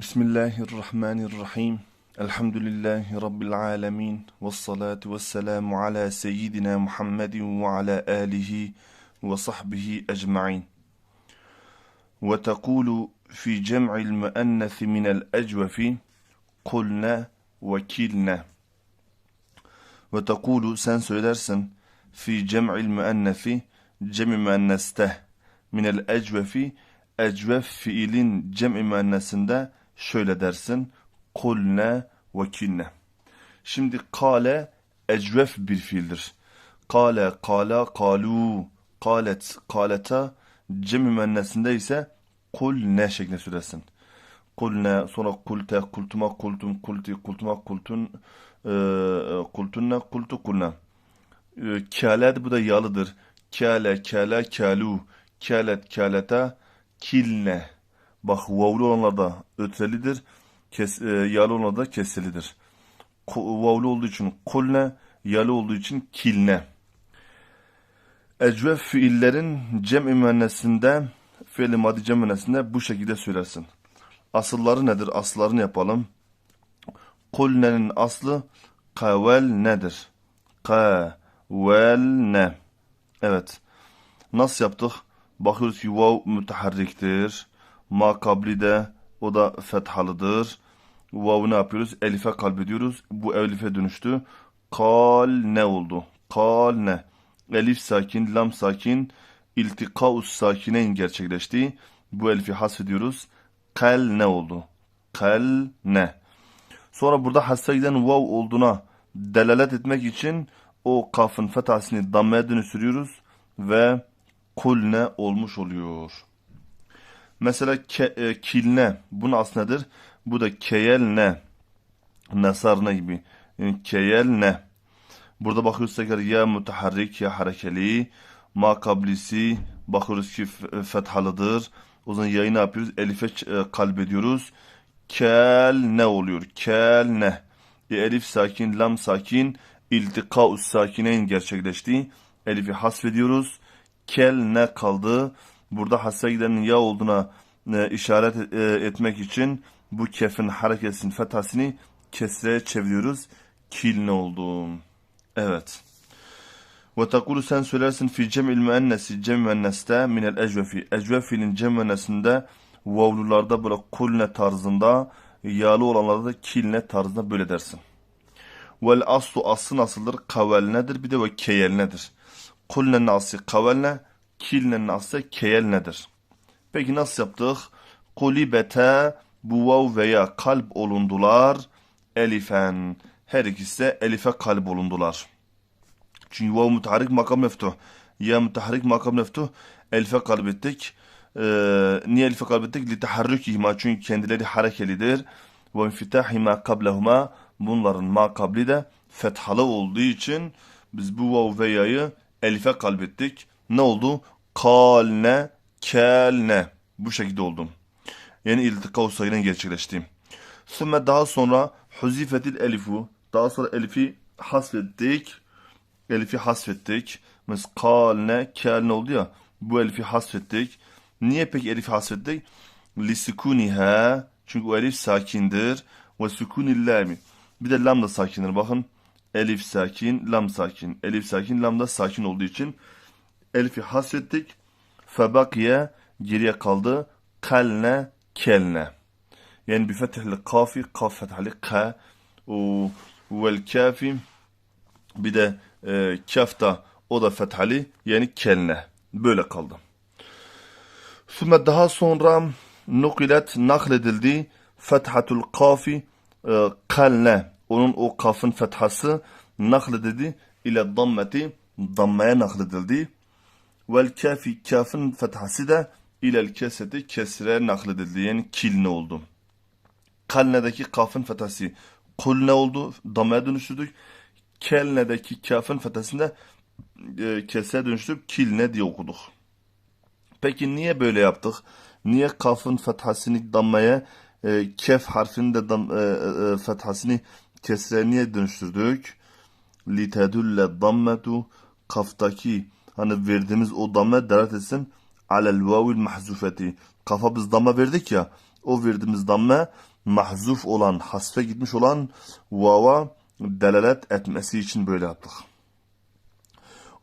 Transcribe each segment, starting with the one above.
Bismillahirrahmanirrahim. Elhamdülillahi Rabbil alemin. Ve salatu ve selamu ala seyyidina Muhammedin ve ala alihi ve sahbihi ecma'in. Ve tekulu fi cem'il müennesi minel ecvefi kulna ve kilna. Ve tekulu sen söylersin fi cem'il müennesi cem'i müenneste minel ecvefi ecvef fiilin cem'i müennesinde şöyle dersin. Kulne ve kinne. Şimdi kale ecvef bir fiildir. Kale, kala, kalu, kalet, kaleta cem-i müennesinde ise kul ne şeklinde söylesin. Kulne, sonra kulte, kultuma, kultum, kulti, kultuma, kultun, e, kultunne, kultu, kulne. E, kâlet bu da yalıdır. Kâle, kâle, kâlu, kâlet, kâleta, kilne. Bak vavlu olanlarda ötrelidir. Kes, e, yalı olanlarda keselidir. Vavlu olduğu için kulne, yalı olduğu için kilne. Ecvef fiillerin cem-i müennesinde, fiil-i cem müennesinde bu şekilde söylersin. Asılları nedir? Aslarını yapalım. Kulne'nin aslı kavel nedir? Kavel ne? Evet. Nasıl yaptık? Bakıyoruz ki vav müteharriktir. Ma kabli de o da fethalıdır. Vav'ı ne yapıyoruz? Elife kalbediyoruz. Bu elife dönüştü. Kal ne oldu? Kal ne? Elif sakin, lam sakin, iltikaus sakineyn gerçekleşti. Bu elifi hasfediyoruz. Kal ne oldu? Kal ne? Sonra burada hasfe giden vav olduğuna delalet etmek için o kafın fethasını dammaya dönüştürüyoruz ve kulne olmuş oluyor. Mesela ke, e, kilne bunun aslı nedir? Bu da keyelne. Nasarne gibi. Yani keyelne. Burada bakıyoruz tekrar ya mutaharrik ya harekeli. Ma kablisi bakıyoruz ki fethalıdır. O zaman yayını yapıyoruz? Elife e, kalbediyoruz. Kel ne oluyor? Kel ne? E, elif sakin, lam sakin, iltika sakineyn gerçekleşti. Elifi hasfediyoruz. Kel ne kaldı? Burada hassa gidenin ya olduğuna e, işaret e, etmek için bu kefin hareketinin fethasını kesreye çeviriyoruz. Kil ne oldu? Evet. Ve takulu sen söylersin fi cem'il müennesi cem müenneste minel ecvefi. Ecvefinin cem müennesinde vavlularda böyle kulne tarzında yağlı olanlarda da kilne tarzında böyle dersin. Vel aslu aslı nasıldır? Kavel nedir? Bir de ve keyel nedir? Kulne'nin aslı kavel ne? Kilne'nin aslı keyel nedir? Peki nasıl yaptık? Kulibete bu vav veya kalp olundular. Elifen. Her ikisi de elife kalp olundular. Çünkü vav müteharik makam meftuh. Ya müteharik makam meftuh. Elife kalp ettik. Ee, niye elife kalp ettik? Liteharrükihima. Çünkü kendileri harekelidir. Ve infitahima kablehuma. Bunların ma kabli de fethalı olduğu için biz bu vav veya'yı elife kalbettik. Ne oldu? Kalne kelne. Bu şekilde oldum. Yani iltika sayıyla gerçekleşti. Sümme daha sonra huzifetil elifu. Daha sonra elifi hasfettik. Elifi hasfettik. Mesela kalne kelne oldu ya. Bu elifi hasfettik. Niye peki elifi hasfettik? Lisikuniha. Çünkü o elif sakindir. Ve sukunil lami. Bir de lam da sakindir. Bakın. Elif sakin, lam sakin. Elif sakin, lam da sakin olduğu için elifi hasfettik. Febakiye geriye kaldı. Kalne, kelne. Yani bir fethli kafi, kaf fethli ka. Vel kafi bir de e, kafta o da fethali yani kelne. Böyle kaldı. Sümme daha sonra nukilet nakledildi. Fethatul kafi e, kalne. Onun o kafın fethası nakledildi ile dammeti dammaya nakledildi. Vel kafi kafın fethası da ilel keseti kesre nakledildi. Yani kilne oldu. Kalne'deki kafın fethası kulne oldu. Damaya dönüştürdük. Kelne'deki kafın fethasında e, kesre dönüştürüp kilne diye okuduk. Peki niye böyle yaptık? Niye kafın fethasını dammaya e, kef harfinin de dam, e, e, fethasını kesre niye dönüştürdük? Litedülle dammetu kaftaki hani verdiğimiz o damme delalet etsin alel vavil mahzufeti. Kafa biz damme verdik ya o verdiğimiz damme mahzuf olan, hasfe gitmiş olan vava delalet etmesi için böyle yaptık.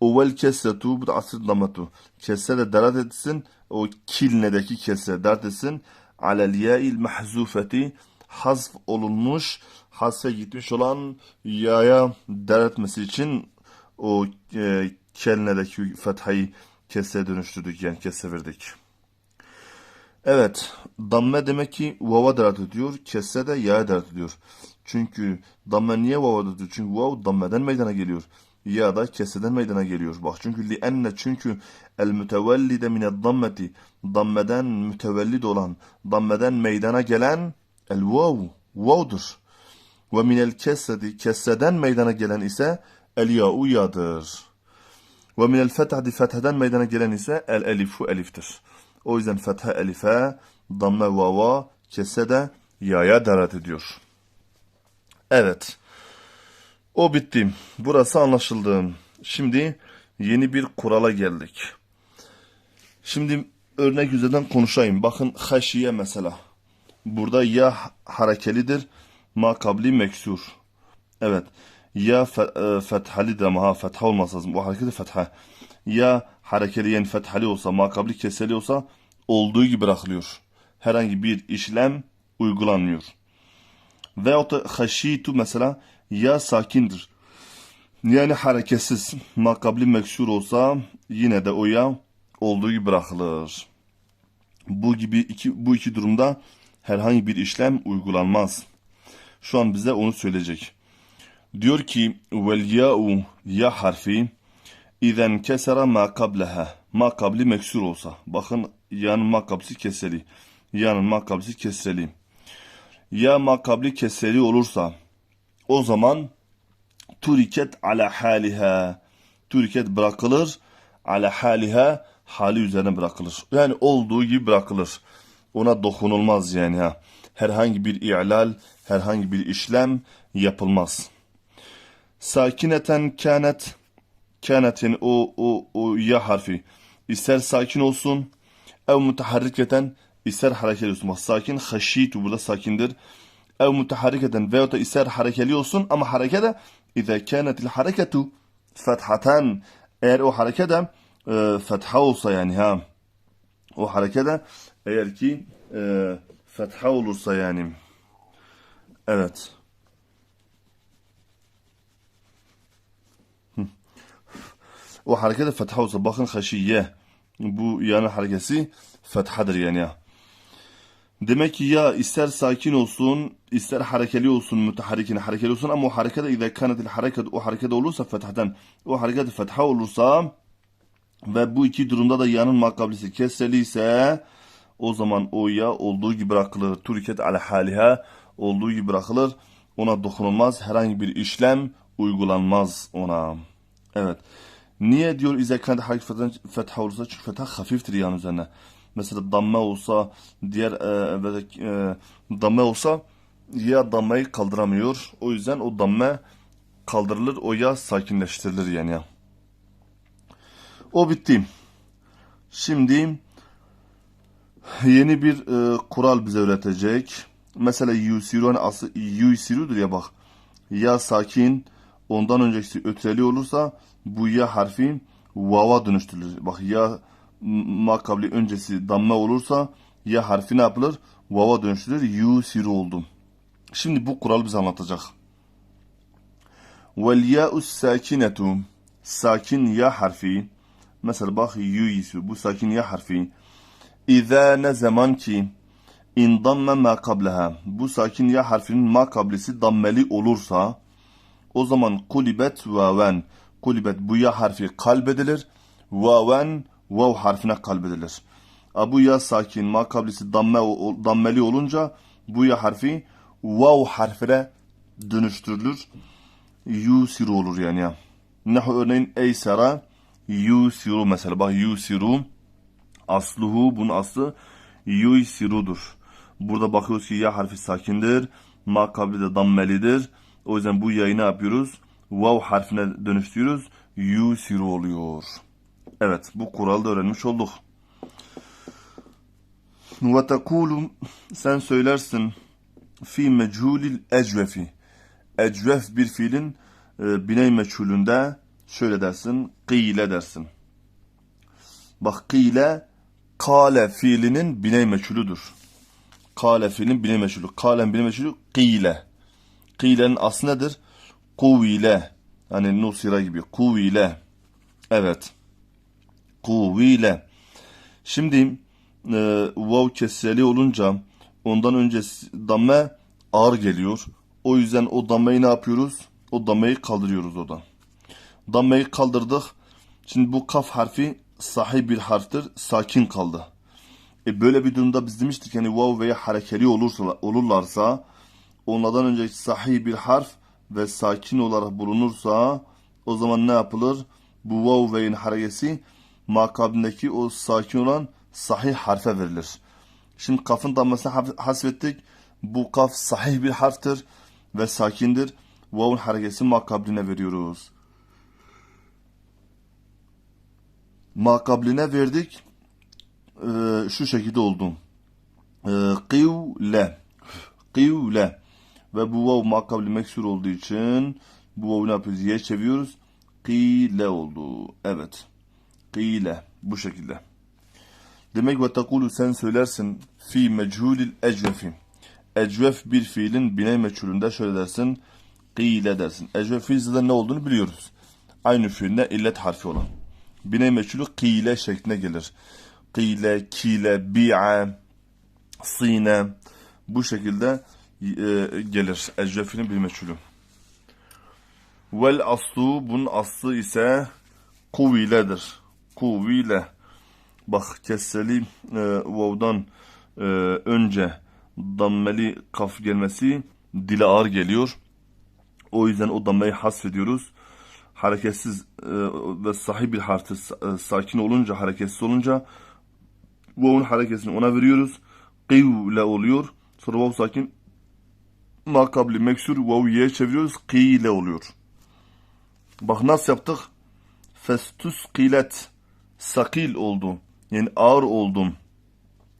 Uvel kesretu bu da asır damatu. Kesre de delalet etsin. O kilnedeki kesre dert etsin. Alel ya'il mahzufeti hazf olunmuş, hasfe gitmiş olan yaya delalet etmesi için o e, kelnedeki fethayı kesre dönüştürdük yani kesre verdik. Evet, damme demek ki vava dert ediyor, kesse de ya'ya dert ediyor. Çünkü damme niye vava ediyor? Çünkü vav dammeden meydana geliyor. Ya da keseden meydana geliyor. Bak çünkü li enne çünkü el mütevellide mined dammeti dammeden mütevellid olan, dammeden meydana gelen el vav, vav'dur. Ve minel kessedi kesseden meydana gelen ise el ya'u ya'dır. Ve minel fethadi fetheden meydana gelen ise el elifu eliftir. O yüzden fethe elife, damme vava, kesse de yaya deret ediyor. Evet. O bitti. Burası anlaşıldı. Şimdi yeni bir kurala geldik. Şimdi örnek üzerinden konuşayım. Bakın haşiye mesela. Burada ya harekelidir, makabli meksur. Evet. Ya fe- e, fethalidir ama ha fetha olmasa lazım. Bu hareketi fetha. Ya harekeli yani fethali olsa, makabli keseli olsa olduğu gibi bırakılıyor. Herhangi bir işlem uygulanmıyor. Veyahut da haşitu mesela ya sakindir. Yani hareketsiz, makabli meksur olsa yine de o ya olduğu gibi bırakılır. Bu gibi iki, bu iki durumda herhangi bir işlem uygulanmaz. Şu an bize onu söyleyecek. Diyor ki vel ya'u ya harfi izen kesera ma kableha ma kabli meksur olsa. Bakın ya'nın ma kablisi keseli. Ya'nın ma kablisi keseli. Ya ma kabli keseli olursa o zaman turiket ala haliha turiket bırakılır ala haliha hali üzerine bırakılır. Yani olduğu gibi bırakılır. Ona dokunulmaz yani ha. Herhangi bir i'lal, herhangi bir işlem yapılmaz. Sakineten kânet kânet yani o, o, o ya harfi. İster sakin olsun ev mutaharriketen ister harekeli olsun. Bak sakin haşitu burada sakindir. Ev mutaharriketen veyahut da ister harekeli olsun ama harekede İze kânetil hareketu fethaten eğer o harekede e, fetha olsa yani ha. O harekede eğer ki e, fetha olursa yani. Evet o harekede fetha olsa bakın haşiye bu yani harekesi fethadır yani ya. Demek ki ya ister sakin olsun, ister harekeli olsun, müteharrikin harekeli olsun ama o harekete اذا كانت الحركة o harekede olursa fethaten, o harekete fetha olursa ve bu iki durumda da yanın makablisi kesreli ise o zaman o ya olduğu gibi bırakılır. Turiket ala haliha olduğu gibi bırakılır. Ona dokunulmaz. Herhangi bir işlem uygulanmaz ona. Evet. Niye diyor İze kendi hareket fetha olursa? Çünkü fetha hafiftir yan üzerine. Mesela damme olsa, diğer e, e, damme olsa ya dammayı kaldıramıyor. O yüzden o damme kaldırılır, o ya sakinleştirilir yani ya. O bitti. Şimdi yeni bir e, kural bize öğretecek. Mesela yusiru hani aslı yusirudur ya bak. Ya sakin ondan önceki ötreli olursa bu ya harfi vava dönüştürülür. Bak ya makabli öncesi damme olursa ya harfi ne yapılır? Vava dönüştürülür. Yusiru oldu. Şimdi bu kural bize anlatacak. Vel ya'us sakinetu sakin ya harfi mesela bak yusiru bu sakin ya harfi İza ne zaman ki in damme ma kableha bu sakin ya harfinin ma kablisi dammeli olursa o zaman kulibet vaven kulibet bu ya harfi kalbedilir vaven vav harfine kalbedilir. Bu ya sakin ma kablisi damme, dammeli olunca bu ya harfi vav harfine dönüştürülür. Yusiru olur yani ya. Nahu örneğin eysera yusiru mesela bak yusiru asluhu bunun aslı yusirudur. Burada bakıyoruz ki ya harfi sakindir. Ma kabli de dammelidir. O yüzden bu yayı ne yapıyoruz? Vav harfine dönüştürüyoruz. Yusiru oluyor. Evet bu kuralı da öğrenmiş olduk. Ve sen söylersin fi mechulil ecvefi. Ecvef bir fiilin e, biney meçhulünde şöyle dersin. Kıyle dersin. Bak kıyle kale fiilinin biney meçhulüdür. Kale fiilinin biney meçhulü. Kalen biney meçhulü kıyle. Kıyle'nin aslı nedir? Kuvile. Hani nusira gibi. Kuvile. Evet. Kuvile. Şimdi e, vav kesreli olunca ondan önce damme ağır geliyor. O yüzden o dammeyi ne yapıyoruz? O dammeyi kaldırıyoruz oradan. Dammeyi kaldırdık. Şimdi bu kaf harfi sahih bir harftir. Sakin kaldı. E böyle bir durumda biz demiştik hani vav veya harekeli olursa, olurlarsa onlardan önce sahih bir harf ve sakin olarak bulunursa o zaman ne yapılır? Bu vav ve'in harekesi makabindeki o sakin olan sahih harfe verilir. Şimdi kafın damlasını hasfettik. Bu kaf sahih bir harftir ve sakindir. Vav'un harekesi makabline veriyoruz. Makabline verdik. Ee, şu şekilde oldu. Ee, Kıvle. Kıvle. Ve bu vav makabli meksur olduğu için bu vav'u ne yapıyoruz? Y'ye çeviriyoruz. Kıyle oldu. Evet. Kıyle. Bu şekilde. Demek ve tekulu sen söylersin fi mechulil ecvefi. Ecvef bir fiilin biney meçhulünde şöyle dersin. Kıyle dersin. Ecvef fiil ne olduğunu biliyoruz. Aynı fiilde illet harfi olan. Biney meçhulü kıyle şeklinde gelir. Kıyle, kile, bi'a, sine bu şekilde e, gelir. Ecvefinin bir meçhulü. Vel aslu bunun aslı ise kuviledir. Kuvile. Bak kesseli e, vav'dan e, önce dammeli kaf gelmesi dile ağır geliyor. O yüzden o dammayı hasfediyoruz. Hareketsiz e, ve sahih bir harfi e, sakin olunca, hareketsiz olunca vav'un harekesini ona veriyoruz. Kıvle oluyor. Sonra vav sakin makabli meksur vav y'ye çeviriyoruz. Kıyle oluyor. Bak nasıl yaptık? Festus kilet sakil oldu. Yani ağır oldum.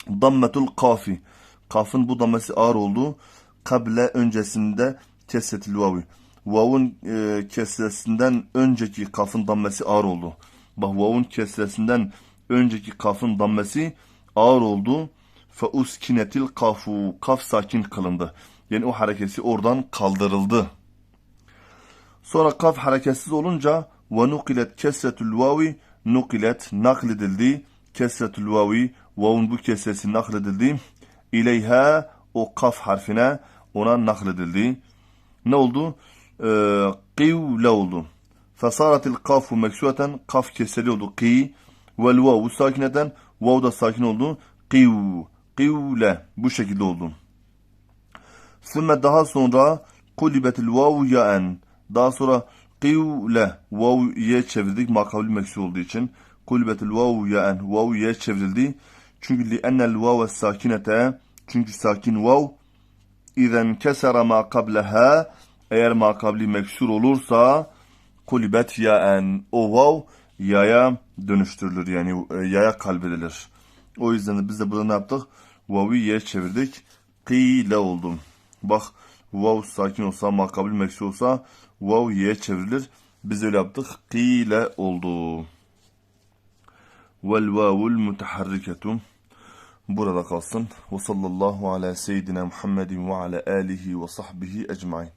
Dammetul kafi. Kafın bu dammesi ağır oldu. Kable öncesinde kesretil vavi. Vav'un e, kesresinden önceki kafın dammesi ağır oldu. Bak vav'un kesresinden önceki kafın dammesi ağır oldu. Fe uskinetil kafu. Kaf sakin kılındı. Yani o hareketi oradan kaldırıldı. Sonra kaf hareketsiz olunca ve nukilet kesretül vavi nukilet nakledildi. Kesretül vavi vavun bu kesresi nakledildi. İleyha o kaf harfine ona nakledildi. Ne oldu? Ee, kivle oldu. Fesaratil kafu meksureten kaf keseli oldu. Ki vel vavu sakineten vav da sakin oldu. Kiv kivle bu şekilde oldu. Sümme daha sonra kulibetil vavu yaen. Daha sonra kivle vav ye çevirdik makabul meksur olduğu için. Kulibetil vavu yaen vav ye çevrildi. Çünkü li ennel vave sakinete çünkü sakin vav İzen kesera ma kableha eğer makabli meksur olursa kulibet yaen o vav yaya dönüştürülür yani e, yaya kalbedilir. O yüzden de biz de burada ne yaptık? Vav'ı ye çevirdik. Kıyle oldu. Bak vav sakin olsa makabli meksur olsa vav ye çevrilir. Biz öyle yaptık. Kıyle oldu. Vel vavul muteharriketum. Burada kalsın. Ve sallallahu ala seyyidina Muhammedin ve ala alihi ve sahbihi ecmain.